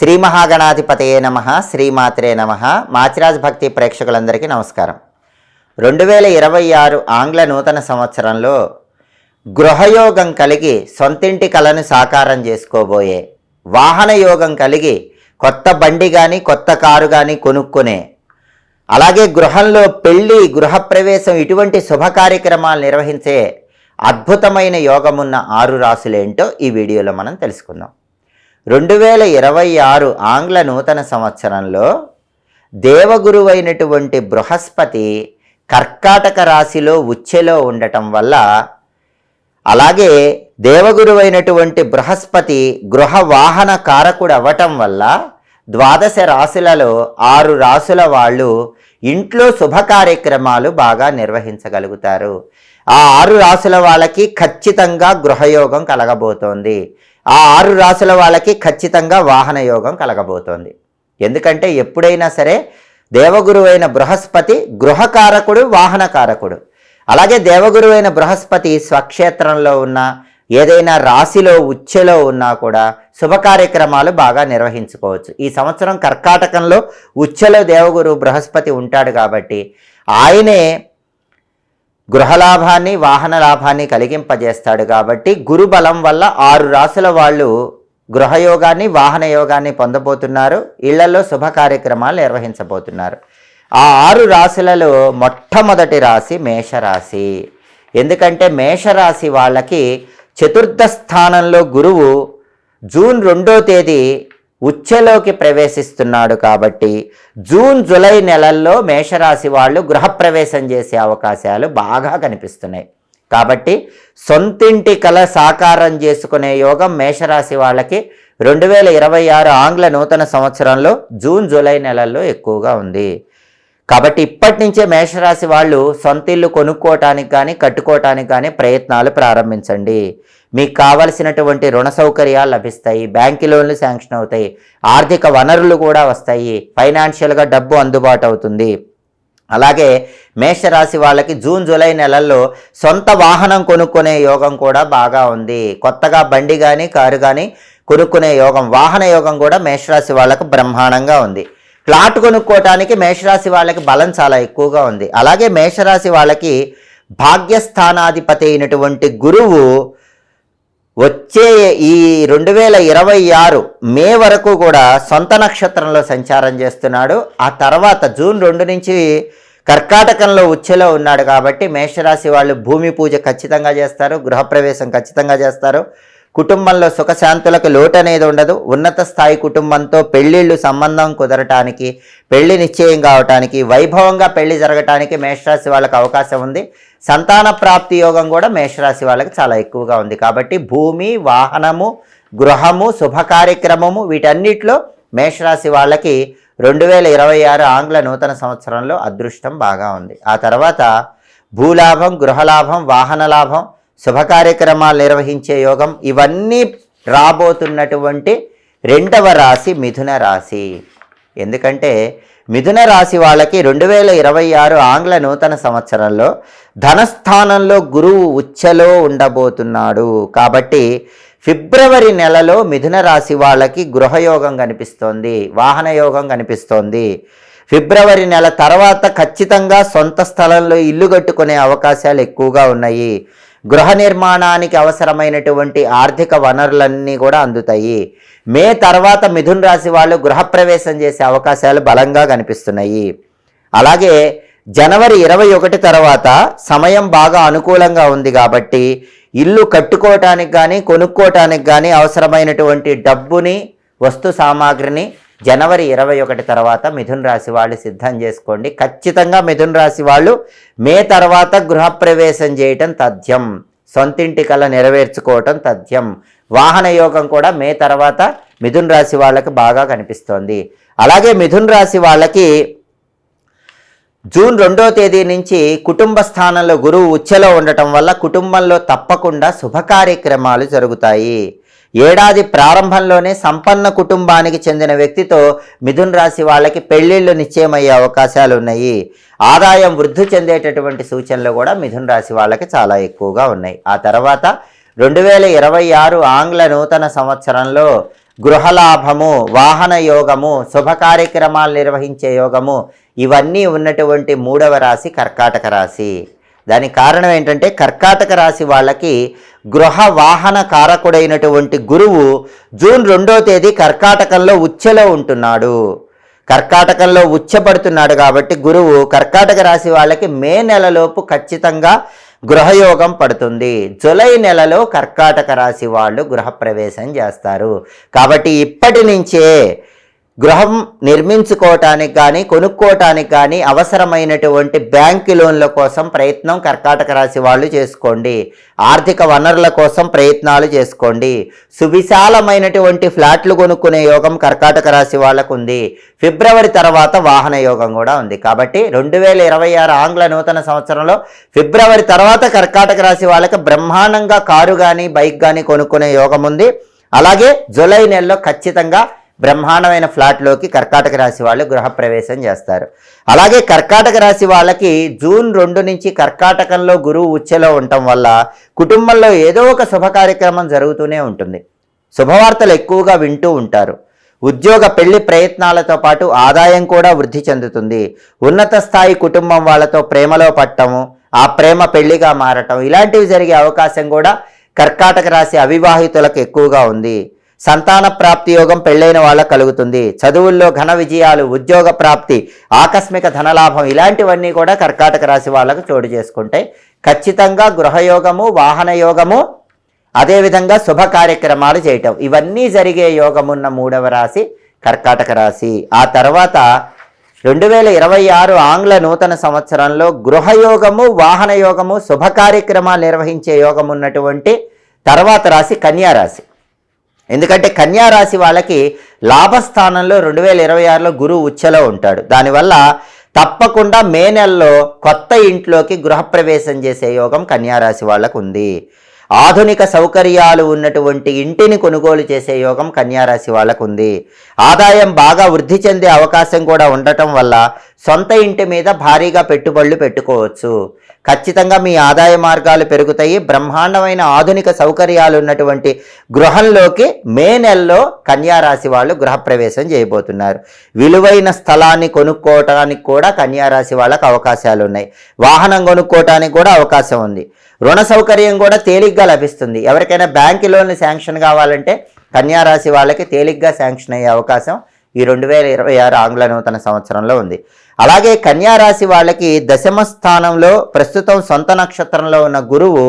శ్రీ మహాగణాధిపతయే నమ శ్రీమాత్రే నమ. మాచిరాజ్ భక్తి ప్రేక్షకులందరికీ నమస్కారం. రెండు వేల ఇరవై ఆరు ఆంగ్ల నూతన సంవత్సరంలో గృహయోగం కలిగి సొంతింటి కలను సాకారం చేసుకోబోయే వాహన యోగం కలిగి కొత్త బండి కానీ కొత్త కారు కానీ కొనుక్కునే అలాగే గృహంలో పెళ్ళి గృహప్రవేశం ఇటువంటి శుభ కార్యక్రమాలు నిర్వహించే అద్భుతమైన యోగమున్న ఆరు రాసులేంటో ఈ వీడియోలో మనం తెలుసుకుందాం. రెండు వేల ఇరవై ఆరు ఆంగ్ల నూతన సంవత్సరంలో దేవగురువైనటువంటి బృహస్పతి కర్కాటక రాశిలో ఉచ్చెలో ఉండటం వల్ల అలాగే దేవగురువైనటువంటి బృహస్పతి గృహ వాహన కారకుడు అవ్వటం వల్ల ద్వాదశ రాశులలో ఆరు రాశుల వాళ్ళు ఇంట్లో శుభ కార్యక్రమాలు బాగా నిర్వహించగలుగుతారు. ఆ ఆరు రాశుల వాళ్ళకి ఖచ్చితంగా గృహయోగం కలగబోతోంది. ఆ ఆరు రాశుల వాళ్ళకి ఖచ్చితంగా వాహన యోగం కలగబోతోంది. ఎందుకంటే ఎప్పుడైనా సరే దేవగురు అయిన బృహస్పతి గృహకారకుడు వాహనకారకుడు. అలాగే దేవగురు అయిన బృహస్పతి స్వక్షేత్రంలో ఉన్న ఏదైనా రాశిలో ఉచ్చెలో ఉన్నా కూడా శుభ కార్యక్రమాలు బాగా నిర్వహించుకోవచ్చు. ఈ సంవత్సరం కర్కాటకంలో ఉచ్చెలో దేవగురు బృహస్పతి ఉంటాడు కాబట్టి ఆయనే గృహలాభాన్ని వాహన లాభాన్ని కలిగింపజేస్తాడు కాబట్టి గురు బలం వల్ల ఆరు రాసుల వాళ్ళు గృహయోగాన్ని వాహన యోగాన్ని పొందబోతున్నారు. ఇళ్ళలో శుభ కార్యక్రమాలు నిర్వహించబోతున్నారు. ఆ ఆరు రాశులలో మొట్టమొదటి రాశి మేషరాశి. ఎందుకంటే మేషరాశి వాళ్ళకి చతుర్థ స్థానంలో గురువు జూన్ రెండో తేదీ ఉచ్చెలోకి ప్రవేశిస్తున్నాడు కాబట్టి జూన్ జూలై నెలల్లో మేషరాశి వాళ్ళు గృహప్రవేశం చేసే అవకాశాలు బాగా కనిపిస్తున్నాయి. కాబట్టి సొంతింటి కల సాకారం చేసుకునే యోగం మేషరాశి వాళ్ళకి రెండు వేల ఇరవై ఆరు ఆంగ్ల నూతన సంవత్సరంలో జూన్ జూలై నెలల్లో ఎక్కువగా ఉంది. కాబట్టి ఇప్పటి నుంచే మేషరాశి వాళ్ళు సొంత ఇల్లు కొనుక్కోవటానికి కానీ కట్టుకోవటానికి కానీ ప్రయత్నాలు ప్రారంభించండి. మీకు కావలసినటువంటి రుణ సౌకర్యాలు లభిస్తాయి. బ్యాంకు లోన్లు శాంక్షన్ అవుతాయి. ఆర్థిక వనరులు కూడా వస్తాయి. ఫైనాన్షియల్గా డబ్బు అందుబాటు అవుతుంది. అలాగే మేషరాశి వాళ్ళకి జూన్ జూలై నెలల్లో సొంత వాహనం కొనుక్కునే యోగం కూడా బాగా ఉంది. కొత్తగా బండి కానీ కారు కానీ కొనుక్కునే యోగం వాహన యోగం కూడా మేషరాశి వాళ్ళకు బ్రహ్మాండంగా ఉంది. ప్లాట్ కొనుక్కోవటానికి మేషరాశి వాళ్ళకి బలం చాలా ఎక్కువగా ఉంది. అలాగే మేషరాశి వాళ్ళకి భాగ్యస్థానాధిపతి అయినటువంటి గురువు వచ్చే ఈ రెండు వేల ఇరవై ఆరు మే వరకు కూడా సొంత నక్షత్రంలో సంచారం చేస్తున్నాడు. ఆ తర్వాత జూన్ రెండు నుంచి కర్కాటకంలో ఉచ్చెలో ఉన్నాడు కాబట్టి మేషరాశి వాళ్ళు భూమి పూజ ఖచ్చితంగా చేస్తారు గృహప్రవేశం ఖచ్చితంగా చేస్తారు. కుటుంబంలో సుఖశాంతులకు లోటు అనేది ఉండదు. ఉన్నత స్థాయి కుటుంబంతో పెళ్ళిళ్ళు సంబంధం కుదరటానికి పెళ్ళి నిశ్చయం కావటానికి వైభవంగా పెళ్ళి జరగటానికి మేషరాశి వాళ్ళకి అవకాశం ఉంది. సంతాన ప్రాప్తి యోగం కూడా మేషరాశి వాళ్ళకి చాలా ఎక్కువగా ఉంది. కాబట్టి భూమి వాహనము గృహము శుభ కార్యక్రమము వీటన్నిటిలో మేషరాశి వాళ్ళకి రెండు వేల ఇరవై ఆరు ఆంగ్ల నూతన సంవత్సరంలో అదృష్టం బాగా ఉంది. ఆ తర్వాత భూలాభం గృహలాభం వాహన లాభం శుభ కార్యక్రమాలు నిర్వహించే యోగం ఇవన్నీ రాబోతున్నటువంటి రెండవ రాశి మిథున రాశి. ఎందుకంటే మిథున రాశి వాళ్ళకి రెండు వేల ఇరవై ఆరు ఆంగ్ల నూతన సంవత్సరంలో ధనస్థానంలో గురువు ఉచ్చలో ఉండబోతున్నాడు. కాబట్టి ఫిబ్రవరి నెలలో మిథున రాశి వాళ్ళకి గృహయోగం కనిపిస్తోంది వాహన యోగం కనిపిస్తోంది. ఫిబ్రవరి నెల తర్వాత ఖచ్చితంగా సొంత స్థలంలో ఇల్లు కట్టుకునే అవకాశాలు ఎక్కువగా ఉన్నాయి. గృహ నిర్మాణానికి అవసరమైనటువంటి ఆర్థిక వనరులన్నీ కూడా అందుతాయి. మే తర్వాత మిథున్ రాశి వాళ్ళు గృహప్రవేశం చేసే అవకాశాలు బలంగా కనిపిస్తున్నాయి. అలాగే జనవరి ఇరవై ఒకటి తర్వాత సమయం బాగా అనుకూలంగా ఉంది కాబట్టి ఇల్లు కట్టుకోవటానికి కానీ కొనుక్కోవటానికి కానీ అవసరమైనటువంటి డబ్బుని వస్తు సామాగ్రిని జనవరి ఇరవై ఒకటి తర్వాత మిథున్ రాశి వాళ్ళు సిద్ధం చేసుకోండి. ఖచ్చితంగా మిథున్ రాశి వాళ్ళు మే తర్వాత గృహప్రవేశం చేయటం తథ్యం. సొంతింటి కళ నెరవేర్చుకోవటం తథ్యం. వాహన యోగం కూడా మే తర్వాత మిథున్ రాశి వాళ్ళకి బాగా కనిపిస్తోంది. అలాగే మిథున్ రాశి వాళ్ళకి జూన్ రెండో తేదీ నుంచి కుటుంబ స్థానంలో గురువు ఉచ్చెలో ఉండటం వల్ల కుటుంబంలో తప్పకుండా శుభ కార్యక్రమాలు జరుగుతాయి. ఏడాది ప్రారంభంలోనే సంపన్న కుటుంబానికి చెందిన వ్యక్తితో మిథున్ రాశి వాళ్ళకి పెళ్ళిళ్ళు నిశ్చయమయ్యే అవకాశాలు ఉన్నాయి. ఆదాయం వృద్ధి చెందేటటువంటి సూచనలు కూడా మిథున్ రాశి వాళ్ళకి చాలా ఎక్కువగా ఉన్నాయి. ఆ తర్వాత రెండు వేల ఇరవై ఆరు ఆంగ్ల నూతన సంవత్సరంలో గృహలాభము వాహన యోగము శుభ కార్యక్రమాలు నిర్వహించే యోగము ఇవన్నీ ఉన్నటువంటి మూడవ రాశి కర్కాటక రాశి. దానికి కారణం ఏంటంటే కర్కాటక రాశి వాళ్ళకి గృహ వాహన కారకుడైనటువంటి గురువు జూన్ రెండో తేదీ కర్కాటకంలో ఉచ్చలో ఉంటున్నాడు. కర్కాటకంలో ఉచ్చపడుతున్నాడు కాబట్టి గురువు కర్కాటక రాశి వాళ్ళకి మే నెలలోపు ఖచ్చితంగా గృహయోగం పడుతుంది. జులై నెలలో కర్కాటక రాశి వాళ్ళు గృహప్రవేశం చేస్తారు. కాబట్టి ఇప్పటి నుంచే గృహం నిర్మించుకోవటానికి కానీ కొనుక్కోవటానికి కానీ అవసరమైనటువంటి బ్యాంక్ లోన్ల కోసం ప్రయత్నం కర్కాటక రాశి వాళ్ళు చేసుకోండి. ఆర్థిక వనరుల కోసం ప్రయత్నాలు చేసుకోండి. సువిశాలమైనటువంటి ఫ్లాట్లు కొనుక్కునే యోగం కర్కాటక రాశి వాళ్ళకు ఉంది ఫిబ్రవరి తర్వాత వాహన యోగం కూడా ఉంది. కాబట్టి రెండు వేల ఇరవై ఆరు ఆంగ్ల నూతన సంవత్సరంలో ఫిబ్రవరి తర్వాత కర్కాటక రాశి వాళ్ళకి బ్రహ్మాండంగా కారు కానీ బైక్ కానీ కొనుక్కునే యోగం ఉంది. అలాగే జూలై నెలలో ఖచ్చితంగా బ్రహ్మాండమైన ఫ్లాట్లోకి కర్కాటక రాశి వాళ్ళు గృహప్రవేశం చేస్తారు. అలాగే కర్కాటక రాశి వాళ్ళకి జూన్ రెండు నుంచి కర్కాటకంలో గురువు ఉచ్చెలో ఉండటం వల్ల కుటుంబంలో ఏదో ఒక శుభ కార్యక్రమం జరుగుతూనే ఉంటుంది. శుభవార్తలు ఎక్కువగా వింటూ ఉంటారు. ఉద్యోగ పెళ్ళి ప్రయత్నాలతో పాటు ఆదాయం కూడా వృద్ధి చెందుతుంది. ఉన్నత స్థాయి కుటుంబం వాళ్ళతో ప్రేమలో పట్టము ఆ ప్రేమ పెళ్ళిగా మారటం ఇలాంటివి జరిగే అవకాశం కూడా కర్కాటక రాశి అవివాహితులకు ఎక్కువగా ఉంది. సంతాన ప్రాప్తి యోగం పెళ్ళైన వాళ్ళకు కలుగుతుంది. చదువుల్లో ఘన విజయాలు ఉద్యోగ ప్రాప్తి ఆకస్మిక ధనలాభం ఇలాంటివన్నీ కూడా కర్కాటక రాశి వాళ్ళకు చోటు చేసుకుంటాయి ఖచ్చితంగా గృహయోగము వాహన యోగము అదేవిధంగా శుభ కార్యక్రమాలు చేయటం. ఇవన్నీ జరిగే యోగమున్న మూడవ రాశి కర్కాటక రాశి. ఆ తర్వాత రెండు వేల ఇరవై ఆరు ఆంగ్ల నూతన సంవత్సరంలో గృహయోగము వాహన యోగము శుభ కార్యక్రమాలు నిర్వహించే యోగం ఉన్నటువంటి తర్వాత రాశి కన్యారాశి ఎందుకంటే కన్యా రాశి వాళ్ళకి లాభస్థానంలో రెండు వేల ఇరవై ఆరులో గురువు ఉచ్చలో ఉంటాడు. దానివల్ల తప్పకుండా మే నెలలో కొత్త ఇంట్లోకి గృహప్రవేశం చేసే యోగం కన్యారాశి వాళ్ళకు ఉంది. ఆధునిక సౌకర్యాలు ఉన్నటువంటి ఇంటిని కొనుగోలు చేసే యోగం కన్యారాశి వాళ్ళకు ఉంది. ఆదాయం బాగా వృద్ధి చెందే అవకాశం కూడా ఉండటం వల్ల సొంత ఇంటి మీద భారీగా పెట్టుబడులు పెట్టుకోవచ్చు. ఖచ్చితంగా మీ ఆదాయ మార్గాలు పెరుగుతాయి. బ్రహ్మాండమైన ఆధునిక సౌకర్యాలు ఉన్నటువంటి గృహంలోకి మే నెలలో కన్యారాశి వాళ్ళు గృహప్రవేశం చేయబోతున్నారు. విలువైన స్థలాన్ని కొనుక్కోవటానికి కూడా కన్యారాశి వాళ్ళకు అవకాశాలు ఉన్నాయి. వాహనం కొనుక్కోవటానికి కూడా అవకాశం ఉంది. రుణ సౌకర్యం కూడా తేలిగ్గా లభిస్తుంది. ఎవరికైనా బ్యాంకు లోన్లు శాంక్షన్ కావాలంటే కన్యారాశి వాళ్ళకి తేలిగ్గా శాంక్షన్ అయ్యే అవకాశం ఈ రెండు వేల ఇరవై ఆరు ఆంగ్ల నూతన సంవత్సరంలో ఉంది. అలాగే కన్యారాశి వాళ్ళకి దశమ స్థానంలో ప్రస్తుతం సొంత నక్షత్రంలో ఉన్న గురువు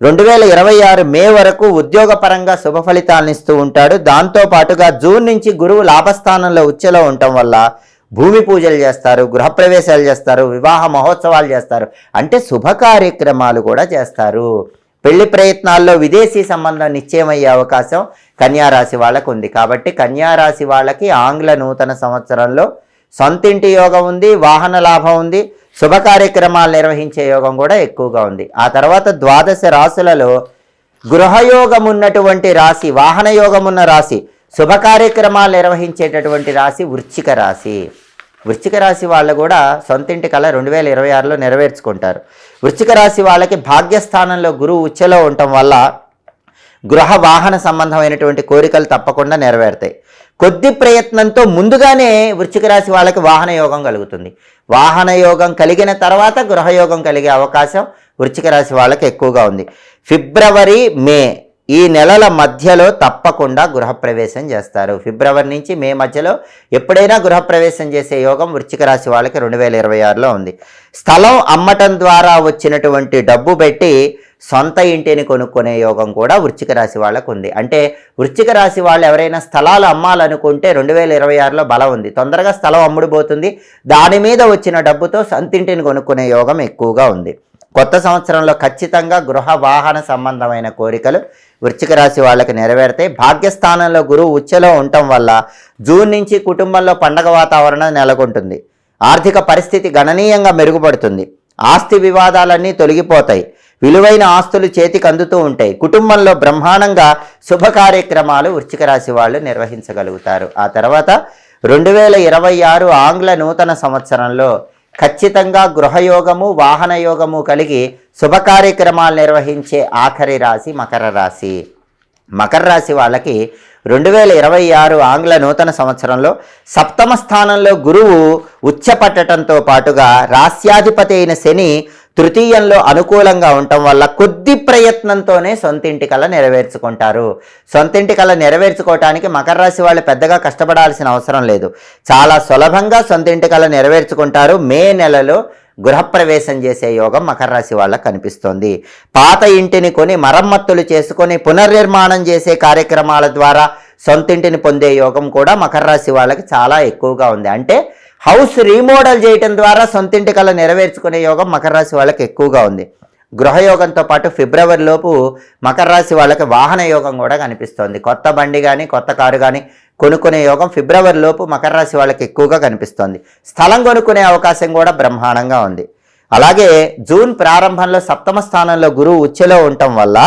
రెండు వేల ఇరవై ఆరు మే వరకు ఉద్యోగపరంగా శుభ ఫలితాలను ఇస్తూ ఉంటాడు. దాంతో పాటుగా జూన్ నుంచి గురువు లాభస్థానంలో ఉచ్చలో ఉండటం వల్ల భూమి పూజలు చేస్తారు గృహప్రవేశాలు చేస్తారు వివాహ మహోత్సవాలు చేస్తారు. అంటే శుభ కార్యక్రమాలు కూడా చేస్తారు. పెళ్ళి ప్రయత్నాల్లో విదేశీ సంబంధం నిశ్చయమయ్యే అవకాశం కన్యారాశి వాళ్ళకు ఉంది. కాబట్టి కన్యారాశి వాళ్ళకి ఆంగ్ల నూతన సంవత్సరంలో సొంతింటి యోగం ఉంది వాహన లాభం ఉంది శుభ కార్యక్రమాలు నిర్వహించే యోగం కూడా ఎక్కువగా ఉంది. ఆ తర్వాత ద్వాదశ రాశులలో గృహయోగం ఉన్నటువంటి రాశి వాహన యోగం ఉన్న రాశి శుభ కార్యక్రమాలు నిర్వహించేటటువంటి రాశి వృశ్చిక రాశి. వృశ్చిక రాశి వాళ్ళు కూడా సొంతింటి కళ రెండు వేల ఇరవై ఆరులో నెరవేర్చుకుంటారు. వృశ్చిక రాశి వాళ్ళకి భాగ్యస్థానంలో గురువు ఉచ్చలో ఉండటం వల్ల గృహ వాహన సంబంధమైనటువంటి కోరికలు తప్పకుండా నెరవేరుతాయి. కొద్ది ప్రయత్నంతో ముందుగానే వృశ్చిక రాశి వాళ్ళకి వాహన యోగం కలుగుతుంది. వాహన యోగం కలిగిన తర్వాత గృహయోగం కలిగే అవకాశం వృశ్చిక రాశి వాళ్ళకి ఎక్కువగా ఉంది. ఫిబ్రవరి మే ఈ నెలల మధ్యలో తప్పకుండా గృహప్రవేశం చేస్తారు. ఫిబ్రవరి నుంచి మే మధ్యలో ఎప్పుడైనా గృహప్రవేశం చేసే యోగం వృశ్చిక రాశి వాళ్ళకి రెండు వేల ఇరవై ఆరులో ఉంది. స్థలం అమ్మటం ద్వారా వచ్చినటువంటి డబ్బు పెట్టి సొంత ఇంటిని కొనుక్కునే యోగం కూడా వృశ్చిక రాశి వాళ్ళకు ఉంది. అంటే వృశ్చిక రాశి వాళ్ళు ఎవరైనా స్థలాలు అమ్మాలనుకుంటే రెండు వేల ఇరవై ఆరులో బలం ఉంది. తొందరగా స్థలం అమ్ముడుపోతుంది. దాని మీద వచ్చిన డబ్బుతో సొంతింటిని కొనుక్కునే యోగం ఎక్కువగా ఉంది. కొత్త సంవత్సరంలో ఖచ్చితంగా గృహ వాహన సంబంధమైన కోరికలు వృశ్చిక రాశి వాళ్ళకి నెరవేరుతాయి. భాగ్యస్థానంలో గురువు ఉచ్చలో ఉండటం వల్ల జూన్ నుంచి కుటుంబంలో పండగ వాతావరణం నెలకొంటుంది. ఆర్థిక పరిస్థితి గణనీయంగా మెరుగుపడుతుంది. ఆస్తి వివాదాలన్నీ తొలగిపోతాయి. విలువైన ఆస్తులు చేతికి అందుతూ ఉంటాయి. కుటుంబంలో బ్రహ్మాండంగా శుభ కార్యక్రమాలు వృశ్చిక రాశి వాళ్ళు నిర్వహించగలుగుతారు. ఆ తర్వాత రెండు వేల ఇరవై ఆరు ఆంగ్ల నూతన సంవత్సరంలో ఖచ్చితంగా గృహయోగము వాహన యోగము కలిగి శుభ కార్యక్రమాలు నిర్వహించే ఆఖరి రాశి మకర రాశి. మకర రాశి వాళ్ళకి రెండు వేల ఇరవై ఆరు ఆంగ్ల నూతన సంవత్సరంలో సప్తమ స్థానంలో గురువు ఉచ్చపట్టడంతో పాటుగా రాస్యాధిపతి అయిన శని తృతీయంలో అనుకూలంగా ఉండటం వల్ల కొద్ది ప్రయత్నంతోనే సొంతింటి కళ నెరవేర్చుకుంటారు. సొంతింటి కళ నెరవేర్చుకోవటానికి మకర రాశి వాళ్ళు పెద్దగా కష్టపడాల్సిన అవసరం లేదు. చాలా సులభంగా సొంతింటి కళ నెరవేర్చుకుంటారు. మే నెలలో గృహప్రవేశం చేసే యోగం మకర రాశి వాళ్ళకు కనిపిస్తోంది. పాత ఇంటిని కొని మరమ్మత్తులు చేసుకొని పునర్నిర్మాణం చేసే కార్యక్రమాల ద్వారా సొంతింటిని పొందే యోగం కూడా మకర రాశి వాళ్ళకి చాలా ఎక్కువగా ఉంది. అంటే హౌస్ రీమోడల్ చేయటం ద్వారా సొంతింటి కళ నెరవేర్చుకునే యోగం మకర రాశి వాళ్ళకి ఎక్కువగా ఉంది. గృహయోగంతో పాటు ఫిబ్రవరిలోపు మకర రాశి వాళ్ళకి వాహన యోగం కూడా కనిపిస్తోంది. కొత్త బండి కానీ కొత్త కారు కానీ కొనుక్కునే యోగం ఫిబ్రవరిలోపు మకర రాశి వాళ్ళకి ఎక్కువగా కనిపిస్తోంది. స్థలం కొనుక్కునే అవకాశం కూడా బ్రహ్మాండంగా ఉంది. అలాగే జూన్ ప్రారంభంలో సప్తమ స్థానంలో గురువు ఉచ్చలో ఉండటం వల్ల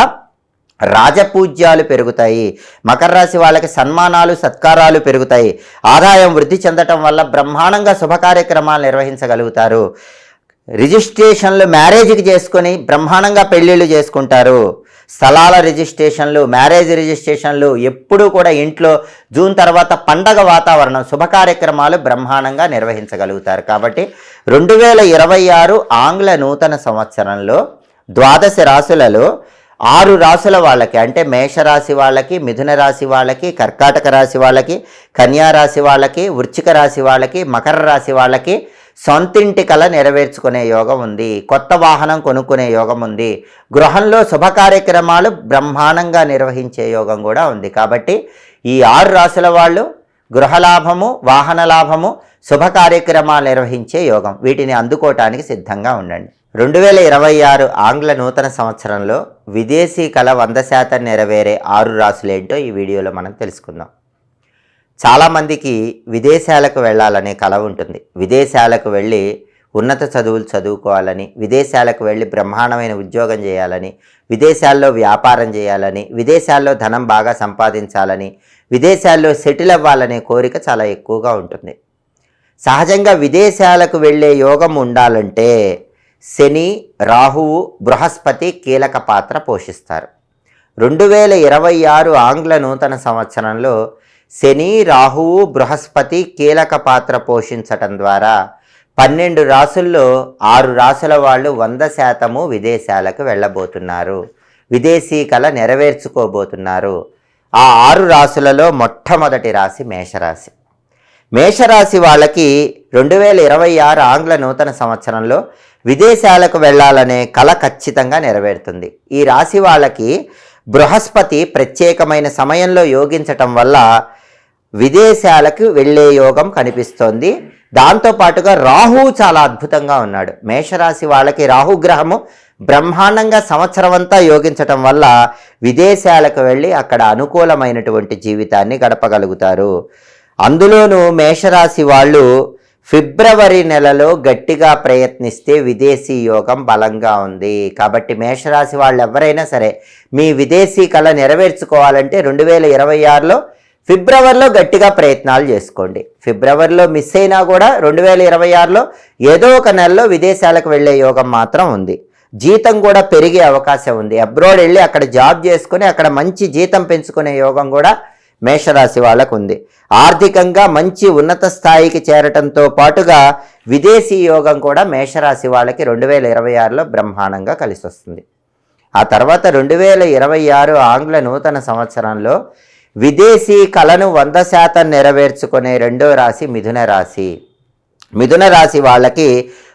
రాజపూజ్యాలు పెరుగుతాయి. మకర రాశి వాళ్ళకి సన్మానాలు సత్కారాలు పెరుగుతాయి. ఆదాయం వృద్ధి చెందటం వల్ల బ్రహ్మాండంగా శుభ కార్యక్రమాలు నిర్వహించగలుగుతారు. రిజిస్ట్రేషన్లు మ్యారేజ్కి చేసుకొని బ్రహ్మాండంగా పెళ్ళిళ్ళు చేసుకుంటారు. స్థలాల రిజిస్ట్రేషన్లు మ్యారేజ్ రిజిస్ట్రేషన్లు ఎప్పుడూ కూడా ఇంట్లో జూన్ తర్వాత పండగ వాతావరణం శుభ కార్యక్రమాలు బ్రహ్మాండంగా నిర్వహించగలుగుతారు. కాబట్టి రెండు వేల ఇరవై ఆరు ఆంగ్ల నూతన సంవత్సరంలో ద్వాదశ రాశులలో ఆరు రాశుల వాళ్ళకి అంటే మేషరాశి వాళ్ళకి మిథున రాశి వాళ్ళకి కర్కాటక రాశి వాళ్ళకి కన్యా రాశి వాళ్ళకి వృచ్చిక రాశి వాళ్ళకి మకర రాశి వాళ్ళకి సొంతింటి కల నెరవేర్చుకునే యోగం ఉంది. కొత్త వాహనం కొనుక్కునే యోగం ఉంది. గృహంలో శుభ కార్యక్రమాలు బ్రహ్మాండంగా నిర్వహించే యోగం కూడా ఉంది. కాబట్టి ఈ ఆరు రాశుల వాళ్ళు గృహలాభము వాహన లాభము శుభ కార్యక్రమాలు నిర్వహించే యోగం. వీటిని అందుకోవటానికి సిద్ధంగా ఉండండి. రెండు వేల ఇరవై ఆరు ఆంగ్ల నూతన సంవత్సరంలో విదేశీ కళ వంద శాతం నెరవేరే ఆరు రాసులేంటో ఈ వీడియోలో మనం తెలుసుకుందాం. చాలామందికి విదేశాలకు వెళ్ళాలనే కళ ఉంటుంది. విదేశాలకు వెళ్ళి ఉన్నత చదువులు చదువుకోవాలని విదేశాలకు వెళ్ళి బ్రహ్మాండమైన ఉద్యోగం చేయాలని విదేశాల్లో వ్యాపారం చేయాలని విదేశాల్లో ధనం బాగా సంపాదించాలని విదేశాల్లో సెటిల్ అవ్వాలనే కోరిక చాలా ఎక్కువగా ఉంటుంది. సహజంగా విదేశాలకు వెళ్ళే యోగం ఉండాలంటే శని రాహువు బృహస్పతి కీలక పాత్ర పోషిస్తారు. రెండు వేల ఇరవై ఆరు ఆంగ్ల నూతన సంవత్సరంలో శని రాహువు బృహస్పతి కీలక పాత్ర పోషించటం ద్వారా పన్నెండు రాసుల్లో ఆరు రాసుల వాళ్ళు వంద శాతము విదేశాలకు వెళ్ళబోతున్నారు. విదేశీ కళ నెరవేర్చుకోబోతున్నారు. ఆ ఆరు రాసులలో మొట్టమొదటి రాశి మేషరాశి. మేషరాశి వాళ్ళకి రెండు వేల ఇరవై ఆరు ఆంగ్ల నూతన సంవత్సరంలో విదేశాలకు వెళ్ళాలనే కళ ఖచ్చితంగా నెరవేరుతుంది. ఈ రాశి వాళ్ళకి బృహస్పతి ప్రత్యేకమైన సమయంలో యోగించటం వల్ల విదేశాలకు వెళ్ళే యోగం కనిపిస్తోంది. దాంతోపాటుగా రాహు చాలా అద్భుతంగా ఉన్నాడు. మేషరాశి వాళ్ళకి రాహుగ్రహము బ్రహ్మాండంగా సంవత్సరం అంతా యోగించటం వల్ల విదేశాలకు వెళ్ళి అక్కడ అనుకూలమైనటువంటి జీవితాన్ని గడపగలుగుతారు. అందులోనూ మేషరాశి వాళ్ళు ఫిబ్రవరి నెలలో గట్టిగా ప్రయత్నిస్తే విదేశీ యోగం బలంగా ఉంది. కాబట్టి మేషరాశి వాళ్ళు ఎవరైనా సరే మీ విదేశీ కళ నెరవేర్చుకోవాలంటే రెండు వేల ఇరవై ఆరులో ఫిబ్రవరిలో గట్టిగా ప్రయత్నాలు చేసుకోండి. ఫిబ్రవరిలో మిస్ అయినా కూడా రెండు వేల ఇరవై ఆరులో ఏదో ఒక నెలలో విదేశాలకు వెళ్ళే యోగం మాత్రం ఉంది. జీతం కూడా పెరిగే అవకాశం ఉంది. అబ్రాడ్ వెళ్ళి అక్కడ జాబ్ చేసుకుని అక్కడ మంచి జీతం పెంచుకునే యోగం కూడా మేషరాశి వాళ్ళకు ఉంది ఆర్థికంగా మంచి ఉన్నత స్థాయికి చేరటంతో పాటుగా విదేశీ యోగం కూడా మేషరాశి వాళ్ళకి రెండు వేల ఇరవై ఆరులో బ్రహ్మాండంగా కలిసి వస్తుంది ఆ తర్వాత రెండు వేల ఇరవై ఆరు ఆంగ్ల నూతన సంవత్సరంలో విదేశీ కళను వంద శాతం నెరవేర్చుకునే రెండో రాశి మిథున రాశి. మిథున రాశి వాళ్ళకి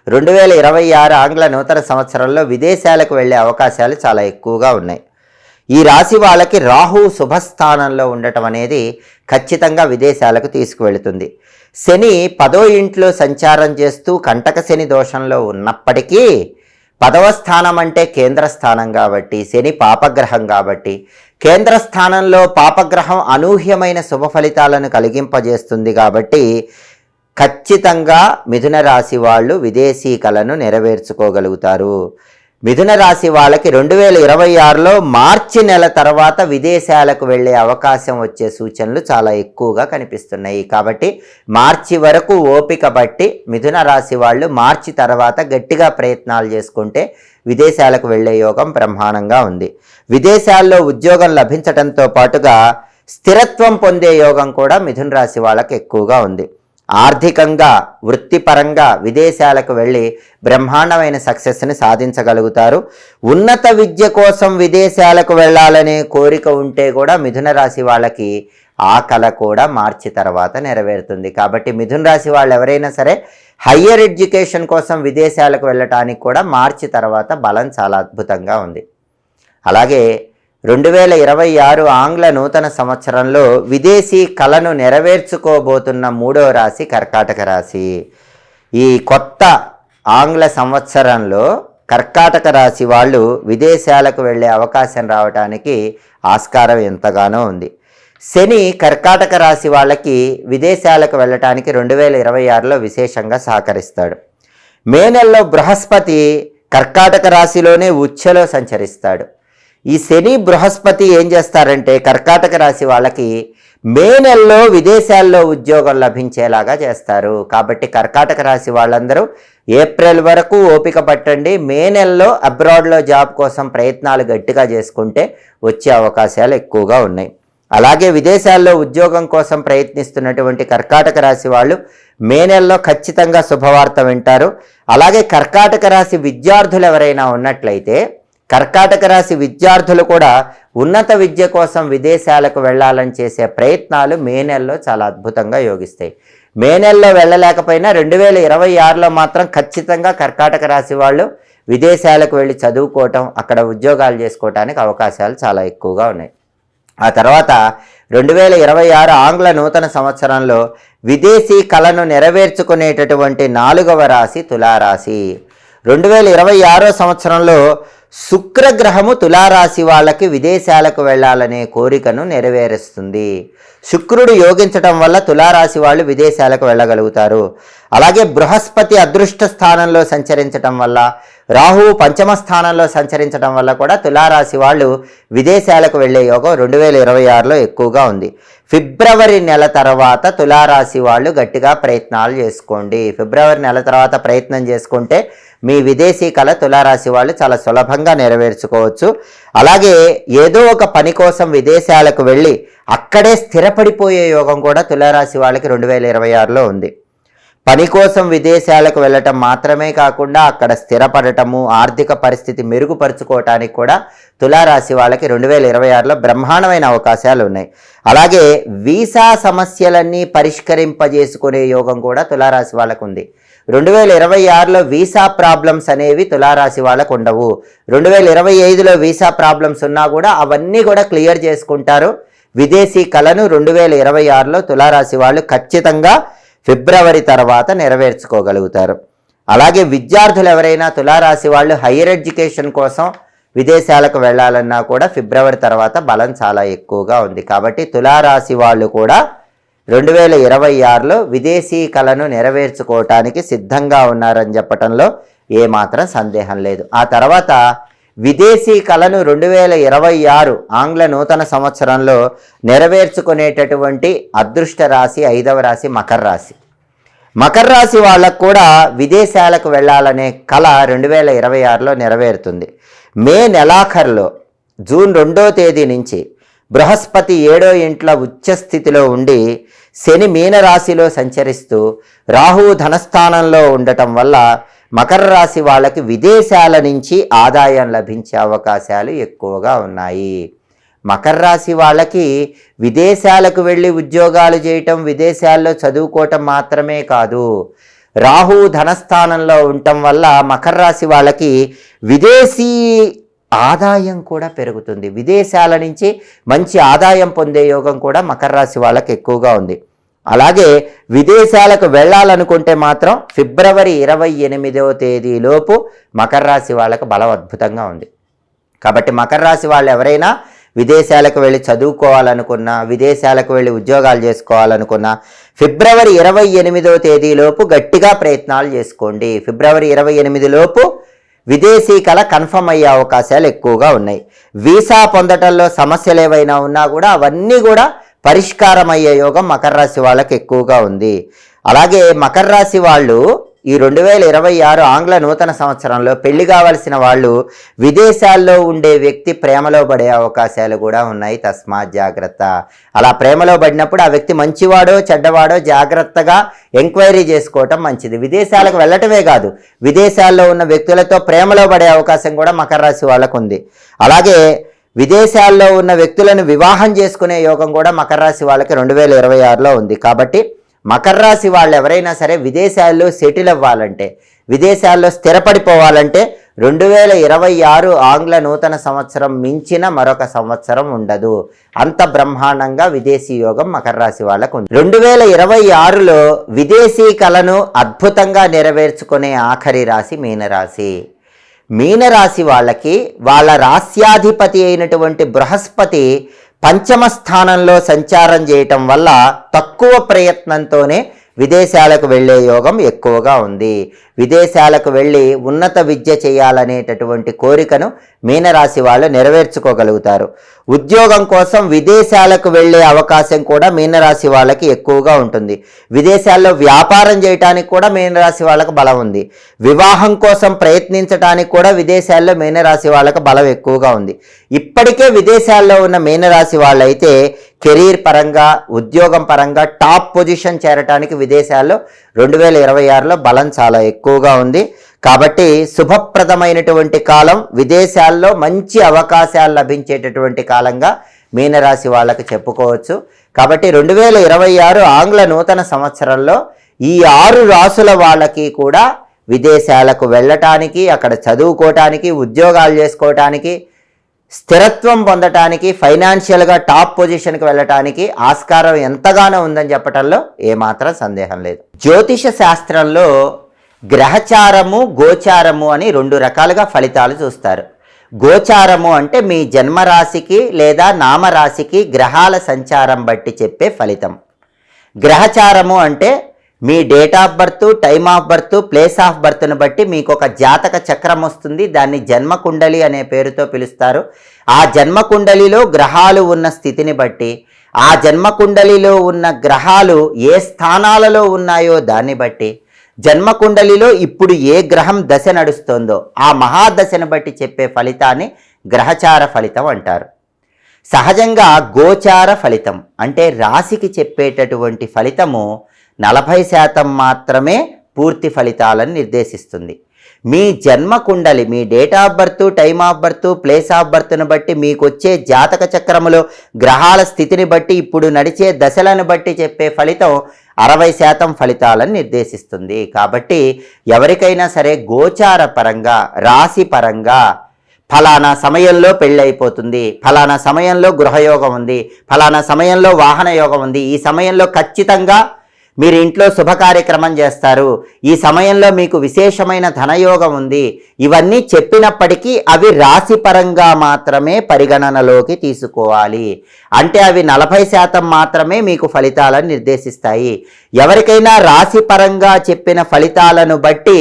రెండు వేల ఇరవై ఆరు ఆంగ్ల నూతన సంవత్సరంలో విదేశాలకు వెళ్ళే అవకాశాలు చాలా ఎక్కువగా ఉన్నాయి. ఈ రాశి వాళ్ళకి రాహు శుభస్థానంలో ఉండటం అనేది ఖచ్చితంగా విదేశాలకు తీసుకువెళుతుంది. శని పదో ఇంట్లో సంచారం చేస్తూ కంటక శని దోషంలో ఉన్నప్పటికీ పదవ స్థానం అంటే కేంద్ర స్థానం కాబట్టి శని పాపగ్రహం కాబట్టి కేంద్ర స్థానంలో పాపగ్రహం అనూహ్యమైన శుభ ఫలితాలను కలిగింపజేస్తుంది కాబట్టి ఖచ్చితంగా మిథున రాశి వాళ్ళు విదేశీ కళను నెరవేర్చుకోగలుగుతారు. మిథున రాశి వాళ్ళకి రెండు వేల ఇరవై ఆరులో మార్చి నెల తర్వాత విదేశాలకు వెళ్ళే అవకాశం వచ్చే సూచనలు చాలా ఎక్కువగా కనిపిస్తున్నాయి. కాబట్టి మార్చి వరకు ఓపిక బట్టి మిథున రాశి వాళ్ళు మార్చి తర్వాత గట్టిగా ప్రయత్నాలు చేసుకుంటే విదేశాలకు వెళ్ళే యోగం బ్రహ్మాండంగా ఉంది. విదేశాల్లో ఉద్యోగం లభించడంతో పాటుగా స్థిరత్వం పొందే యోగం కూడా మిథున రాశి వాళ్ళకి ఎక్కువగా ఉంది. ఆర్థికంగా వృత్తిపరంగా విదేశాలకు వెళ్ళి బ్రహ్మాండమైన సక్సెస్ని సాధించగలుగుతారు. ఉన్నత విద్య కోసం విదేశాలకు వెళ్ళాలనే కోరిక ఉంటే కూడా మిథున రాశి వాళ్ళకి ఆ కళ కూడా మార్చి తర్వాత నెరవేరుతుంది. కాబట్టి మిథున రాశి వాళ్ళు ఎవరైనా సరే హయ్యర్ ఎడ్యుకేషన్ కోసం విదేశాలకు వెళ్ళటానికి కూడా మార్చి తర్వాత బలం చాలా అద్భుతంగా ఉంది. అలాగే రెండు వేల ఇరవై ఆరు ఆంగ్ల నూతన సంవత్సరంలో విదేశీ కళను నెరవేర్చుకోబోతున్న మూడో రాశి కర్కాటక రాశి. ఈ కొత్త ఆంగ్ల సంవత్సరంలో కర్కాటక రాశి వాళ్ళు విదేశాలకు వెళ్ళే అవకాశం రావడానికి ఆస్కారం ఎంతగానో ఉంది. శని కర్కాటక రాశి వాళ్ళకి విదేశాలకు వెళ్ళటానికి రెండు వేల ఇరవై ఆరులో విశేషంగా సహకరిస్తాడు. మే నెలలో బృహస్పతి కర్కాటక రాశిలోనే ఉచ్చలో సంచరిస్తాడు. ఈ శని బృహస్పతి ఏం చేస్తారంటే కర్కాటక రాశి వాళ్ళకి మే నెలలో విదేశాల్లో ఉద్యోగం లభించేలాగా చేస్తారు. కాబట్టి కర్కాటక రాశి వాళ్ళందరూ ఏప్రిల్ వరకు ఓపిక పట్టండి. మే నెలలో అబ్రాడ్లో జాబ్ కోసం ప్రయత్నాలు గట్టిగా చేసుకుంటే వచ్చే అవకాశాలు ఎక్కువగా ఉన్నాయి. అలాగే విదేశాల్లో ఉద్యోగం కోసం ప్రయత్నిస్తున్నటువంటి కర్కాటక రాశి వాళ్ళు మే నెలలో ఖచ్చితంగా శుభవార్త వింటారు. అలాగే కర్కాటక రాశి విద్యార్థులు ఎవరైనా ఉన్నట్లయితే కర్కాటక రాశి విద్యార్థులు కూడా ఉన్నత విద్య కోసం విదేశాలకు వెళ్ళాలని చేసే ప్రయత్నాలు మే నెలలో చాలా అద్భుతంగా యోగిస్తాయి. మే నెలలో వెళ్ళలేకపోయినా రెండు వేల ఇరవై ఆరులో మాత్రం ఖచ్చితంగా కర్కాటక రాశి వాళ్ళు విదేశాలకు వెళ్ళి చదువుకోవటం అక్కడ ఉద్యోగాలు చేసుకోవటానికి అవకాశాలు చాలా ఎక్కువగా ఉన్నాయి. ఆ తర్వాత రెండు వేల ఇరవై ఆరు ఆంగ్ల నూతన సంవత్సరంలో విదేశీ కళను నెరవేర్చుకునేటటువంటి నాలుగవ రాశి తులారాశి. రెండు వేల ఇరవై ఆరో సంవత్సరంలో శుక్రగ్రహము తులారాశి వాళ్ళకి విదేశాలకు వెళ్ళాలనే కోరికను నెరవేరుస్తుంది. శుక్రుడు యోగించటం వల్ల తులారాశి వాళ్ళు విదేశాలకు వెళ్ళగలుగుతారు. అలాగే బృహస్పతి అదృష్ట స్థానంలో సంచరించటం వల్ల రాహువు పంచమ స్థానంలో సంచరించడం వల్ల కూడా తులారాశి వాళ్ళు విదేశాలకు వెళ్ళే యోగం రెండు వేల ఇరవై ఆరులో ఎక్కువగా ఉంది. ఫిబ్రవరి నెల తర్వాత తులారాశి వాళ్ళు గట్టిగా ప్రయత్నాలు చేసుకోండి. ఫిబ్రవరి నెల తర్వాత ప్రయత్నం చేసుకుంటే మీ విదేశీ కళ తులారాశి వాళ్ళు చాలా సులభంగా నెరవేర్చుకోవచ్చు. అలాగే ఏదో ఒక పని కోసం విదేశాలకు వెళ్ళి అక్కడే స్థిరపడిపోయే యోగం కూడా తులారాశి వాళ్ళకి రెండు వేల ఇరవై ఆరులో ఉంది. పని కోసం విదేశాలకు వెళ్ళటం మాత్రమే కాకుండా అక్కడ స్థిరపడటము ఆర్థిక పరిస్థితి మెరుగుపరుచుకోవటానికి కూడా తులారాశి వాళ్ళకి రెండు వేల ఇరవై ఆరులో బ్రహ్మాండమైన అవకాశాలు ఉన్నాయి. అలాగే వీసా సమస్యలన్నీ పరిష్కరింపజేసుకునే యోగం కూడా తులారాశి వాళ్ళకు ఉంది. రెండు వేల ఇరవై ఆరులో వీసా ప్రాబ్లమ్స్ అనేవి తులారాశి వాళ్ళకు ఉండవు. రెండు వేల ఇరవై ఐదులో వీసా ప్రాబ్లమ్స్ ఉన్నా కూడా అవన్నీ కూడా క్లియర్ చేసుకుంటారు. విదేశీ కళను రెండు వేల ఇరవై ఆరులో తులారాశి వాళ్ళు ఖచ్చితంగా ఫిబ్రవరి తర్వాత నెరవేర్చుకోగలుగుతారు. అలాగే విద్యార్థులు ఎవరైనా తులారాశి వాళ్ళు హయ్యర్ ఎడ్యుకేషన్ కోసం విదేశాలకు వెళ్ళాలన్నా కూడా ఫిబ్రవరి తర్వాత బలం చాలా ఎక్కువగా ఉంది. కాబట్టి తులారాశి వాళ్ళు కూడా రెండు వేల ఇరవై ఆరులో విదేశీ కళను నెరవేర్చుకోవటానికి సిద్ధంగా ఉన్నారని చెప్పటంలో ఏమాత్రం సందేహం లేదు. ఆ తర్వాత విదేశీ కళను రెండు వేల ఇరవై ఆరు ఆంగ్ల నూతన సంవత్సరంలో నెరవేర్చుకునేటటువంటి అదృష్ట రాశి ఐదవ రాశి మకర రాశి. మకర రాశి వాళ్ళకు కూడా విదేశాలకు వెళ్ళాలనే కళ రెండు వేల ఇరవై ఆరులో నెరవేరుతుంది. మే నెలాఖరులో జూన్ రెండో తేదీ నుంచి బృహస్పతి ఏడో ఇంట్లో ఉచ్చస్థితిలో ఉండి శని మీనరాశిలో సంచరిస్తూ రాహువు ధనస్థానంలో ఉండటం వల్ల మకర రాశి వాళ్ళకి విదేశాల నుంచి ఆదాయం లభించే అవకాశాలు ఎక్కువగా ఉన్నాయి. మకర రాశి వాళ్ళకి విదేశాలకు వెళ్ళి ఉద్యోగాలు చేయటం విదేశాల్లో చదువుకోవటం మాత్రమే కాదు. రాహు ధనస్థానంలో ఉండటం వల్ల మకర రాశి వాళ్ళకి విదేశీ ఆదాయం కూడా పెరుగుతుంది. విదేశాల నుంచి మంచి ఆదాయం పొందే యోగం కూడా మకర రాశి వాళ్ళకి ఎక్కువగా ఉంది. అలాగే విదేశాలకు వెళ్ళాలనుకుంటే మాత్రం ఫిబ్రవరి ఇరవై ఎనిమిదవ తేదీలోపు మకర రాశి వాళ్ళకు బలం అద్భుతంగా ఉంది. కాబట్టి మకర రాశి వాళ్ళు ఎవరైనా విదేశాలకు వెళ్ళి చదువుకోవాలనుకున్నా విదేశాలకు వెళ్ళి ఉద్యోగాలు చేసుకోవాలనుకున్నా ఫిబ్రవరి ఇరవై ఎనిమిదవ తేదీలోపు గట్టిగా ప్రయత్నాలు చేసుకోండి. ఫిబ్రవరి ఇరవై ఎనిమిదిలోపు విదేశీ కళ కన్ఫర్మ్ అయ్యే అవకాశాలు ఎక్కువగా ఉన్నాయి. వీసా పొందటంలో సమస్యలు ఏవైనా ఉన్నా కూడా అవన్నీ కూడా పరిష్కారం అయ్యే యోగం మకర రాశి వాళ్ళకి ఎక్కువగా ఉంది. అలాగే మకర రాశి వాళ్ళు ఈ రెండు వేల ఇరవై ఆరు ఆంగ్ల నూతన సంవత్సరంలో పెళ్ళి కావలసిన వాళ్ళు విదేశాల్లో ఉండే వ్యక్తి ప్రేమలో పడే అవకాశాలు కూడా ఉన్నాయి. తస్మాత్ జాగ్రత్త. అలా ప్రేమలో పడినప్పుడు ఆ వ్యక్తి మంచివాడో చెడ్డవాడో జాగ్రత్తగా ఎంక్వైరీ చేసుకోవటం మంచిది. విదేశాలకు వెళ్ళటమే కాదు విదేశాల్లో ఉన్న వ్యక్తులతో ప్రేమలో పడే అవకాశం కూడా మకర రాశి వాళ్ళకు ఉంది. అలాగే విదేశాల్లో ఉన్న వ్యక్తులను వివాహం చేసుకునే యోగం కూడా మకర రాశి వాళ్ళకి రెండు వేల ఇరవై ఆరులో ఉంది. కాబట్టి మకర రాశి వాళ్ళు ఎవరైనా సరే విదేశాల్లో సెటిల్ అవ్వాలంటే విదేశాల్లో స్థిరపడిపోవాలంటే రెండు వేల ఇరవై ఆరు ఆంగ్ల నూతన సంవత్సరం మించిన మరొక సంవత్సరం ఉండదు. అంత బ్రహ్మాండంగా విదేశీ యోగం మకర రాశి వాళ్ళకు ఉంది. రెండు వేల ఇరవై ఆరులో విదేశీ కళను అద్భుతంగా నెరవేర్చుకునే ఆఖరి రాశి మీనరాశి. మీనరాశి వాళ్ళకి వాళ్ళ రాస్యాధిపతి అయినటువంటి బృహస్పతి పంచమ స్థానంలో సంచారం చేయటం వల్ల తక్కువ ప్రయత్నంతోనే విదేశాలకు వెళ్ళే యోగం ఎక్కువగా ఉంది. విదేశాలకు వెళ్ళి ఉన్నత విద్య చేయాలనేటటువంటి కోరికను మీనరాశి వాళ్ళు నెరవేర్చుకోగలుగుతారు. ఉద్యోగం కోసం విదేశాలకు వెళ్ళే అవకాశం కూడా మీనరాశి వాళ్ళకి ఎక్కువగా ఉంటుంది. విదేశాల్లో వ్యాపారం చేయటానికి కూడా మీనరాశి వాళ్ళకి బలం ఉంది. వివాహం కోసం ప్రయత్నించడానికి కూడా విదేశాల్లో మీనరాశి వాళ్ళకి బలం ఎక్కువగా ఉంది. ఇప్పటికే విదేశాల్లో ఉన్న మీనరాశి వాళ్ళైతే కెరీర్ పరంగా ఉద్యోగం పరంగా టాప్ పొజిషన్ చేరటానికి విదేశాల్లో రెండు వేల ఇరవై ఆరులో బలం చాలా ఎక్కువగా ఉంది. కాబట్టి శుభప్రదమైనటువంటి కాలం విదేశాల్లో మంచి అవకాశాలు లభించేటటువంటి కాలంగా మీనరాశి వాళ్ళకి చెప్పుకోవచ్చు. కాబట్టి రెండు వేల ఇరవై ఆరు ఆంగ్ల నూతన సంవత్సరంలో ఈ ఆరు రాసుల వాళ్ళకి కూడా విదేశాలకు వెళ్ళటానికి అక్కడ చదువుకోవటానికి ఉద్యోగాలు చేసుకోవటానికి స్థిరత్వం పొందటానికి ఫైనాన్షియల్గా టాప్ పొజిషన్కి వెళ్ళటానికి ఆస్కారం ఎంతగానో ఉందని చెప్పటంలో ఏమాత్రం సందేహం లేదు. జ్యోతిష శాస్త్రంలో గ్రహచారము గోచారము అని రెండు రకాలుగా ఫలితాలు చూస్తారు. గోచారము అంటే మీ జన్మరాశికి లేదా నామరాశికి గ్రహాల సంచారం బట్టి చెప్పే ఫలితం. గ్రహచారము అంటే మీ date of birth time of birth place of బర్త్ను బట్టి మీకు ఒక జాతక చక్రం వస్తుంది. దాన్ని జన్మకుండలి అనే పేరుతో పిలుస్తారు. ఆ జన్మకుండలిలో గ్రహాలు ఉన్న స్థితిని బట్టి ఆ జన్మకుండలిలో ఉన్న గ్రహాలు ఏ స్థానాలలో ఉన్నాయో దాన్ని బట్టి జన్మకుండలిలో ఇప్పుడు ఏ గ్రహం దశ నడుస్తోందో ఆ మహాదశను బట్టి చెప్పే ఫలితాన్ని గ్రహచార ఫలితం అంటారు. సహజంగా గోచార ఫలితం అంటే రాశికి చెప్పేటటువంటి ఫలితము నలభై శాతం మాత్రమే పూర్తి ఫలితాలను నిర్దేశిస్తుంది. మీ జన్మ కుండలి మీ date of birth time of birth place of బర్త్ను బట్టి మీకు వచ్చే జాతక చక్రములో గ్రహాల స్థితిని బట్టి ఇప్పుడు నడిచే దశలను బట్టి చెప్పే ఫలితం అరవై శాతం ఫలితాలను నిర్దేశిస్తుంది. కాబట్టి ఎవరికైనా సరే గోచార పరంగా రాశి పరంగా ఫలానా సమయంలో పెళ్ళి అయిపోతుంది ఫలానా సమయంలో గృహయోగం ఉంది. ఫలానా సమయంలో వాహన యోగం ఉంది. ఈ సమయంలో ఖచ్చితంగా మీరు ఇంట్లో శుభ కార్యక్రమం చేస్తారు. ఈ సమయంలో మీకు విశేషమైన ధనయోగం ఉంది. ఇవన్నీ చెప్పినప్పటికీ అవి రాశిపరంగా మాత్రమే పరిగణనలోకి తీసుకోవాలి. అంటే అవి నలభై శాతం మాత్రమే మీకు ఫలితాలను నిర్దేశిస్తాయి. ఎవరికైనా రాశిపరంగా చెప్పిన ఫలితాలను బట్టి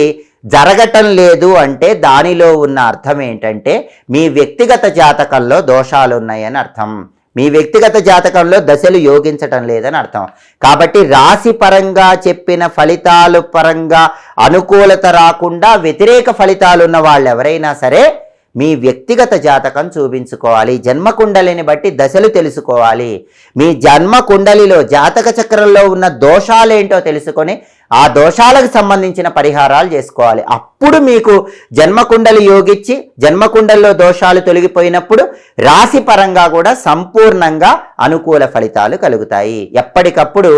జరగటం లేదు అంటే దానిలో ఉన్న అర్థం ఏంటంటే మీ వ్యక్తిగత జాతకంలో దోషాలున్నాయని అర్థం. మీ వ్యక్తిగత జాతకంలో దశలు యోగించటం లేదని అర్థం. కాబట్టి రాశి పరంగా చెప్పిన ఫలితాలు పరంగా అనుకూలత రాకుండా వ్యతిరేక ఫలితాలు ఉన్న వాళ్ళు ఎవరైనా సరే మీ వ్యక్తిగత జాతకం చూపించుకోవాలి. జన్మకుండలిని బట్టి దశలు తెలుసుకోవాలి. మీ జన్మకుండలిలో జాతక చక్రంలో ఉన్న దోషాలేంటో తెలుసుకొని ఆ దోషాలకు సంబంధించిన పరిహారాలు చేసుకోవాలి. అప్పుడు మీకు జన్మకుండలి యోగిచ్చి జన్మకుండల్లో దోషాలు తొలగిపోయినప్పుడు రాశి పరంగా కూడా సంపూర్ణంగా అనుకూల ఫలితాలు కలుగుతాయి. ఎప్పటికప్పుడు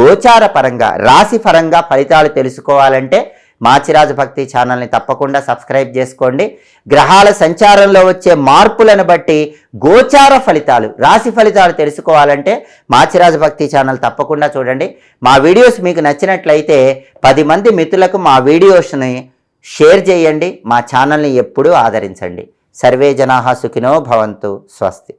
గోచార పరంగా రాశి పరంగా ఫలితాలు తెలుసుకోవాలంటే మాచిరాజు భక్తి ఛానల్ని తప్పకుండా సబ్స్క్రైబ్ చేసుకోండి. గ్రహాల సంచారంలో వచ్చే మార్పులను బట్టి గోచార ఫలితాలు రాశి ఫలితాలు తెలుసుకోవాలంటే మాచిరాజు భక్తి ఛానల్ తప్పకుండా చూడండి. మా వీడియోస్ మీకు నచ్చినట్లయితే పది మంది మిత్రులకు మా వీడియోస్ని షేర్ చేయండి. మా ఛానల్ని ఎప్పుడూ ఆదరించండి. సర్వే జనాహా సుఖినో భవంతు స్వస్తి.